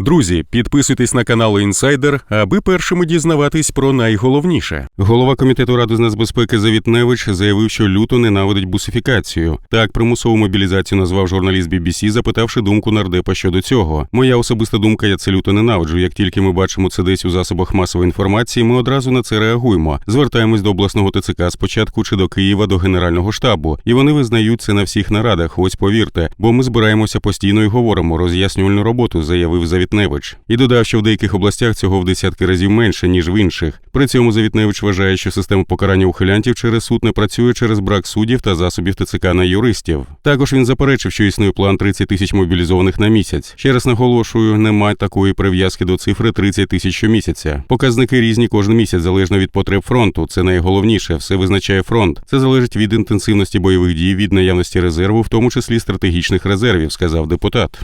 Друзі, підписуйтесь на канал Інсайдер, аби першими дізнаватись про найголовніше. Голова комітету ради з нацбезпеки Завітневич заявив, що люто ненавидить бусифікацію. Так, примусову мобілізацію назвав журналіст BBC, запитавши думку нардепа щодо цього. Моя особиста думка, я це люто ненавиджу. Як тільки ми бачимо це десь у засобах масової інформації, ми одразу на це реагуємо. Звертаємось до обласного ТЦК спочатку чи до Києва до Генерального штабу, і вони визнають це на всіх нарадах. Ось повірте, бо ми збираємося постійно і говоримо роз'яснювальну роботу, заявив Завітневич. І додав, що в деяких областях цього в десятки разів менше ніж в інших. При цьому Завітневич вважає, що система покарання ухилянтів через суд не працює через брак суддів та засобів ТЦК на юристів. Також він заперечив, що існує план 30 тисяч мобілізованих на місяць. Ще раз наголошую, немає такої прив'язки до цифри 30 тисяч щомісяця. Показники різні кожен місяць залежно від потреб фронту. Це найголовніше. Все визначає фронт. Це залежить від інтенсивності бойових дій, від наявності резерву, в тому числі стратегічних резервів, сказав депутат.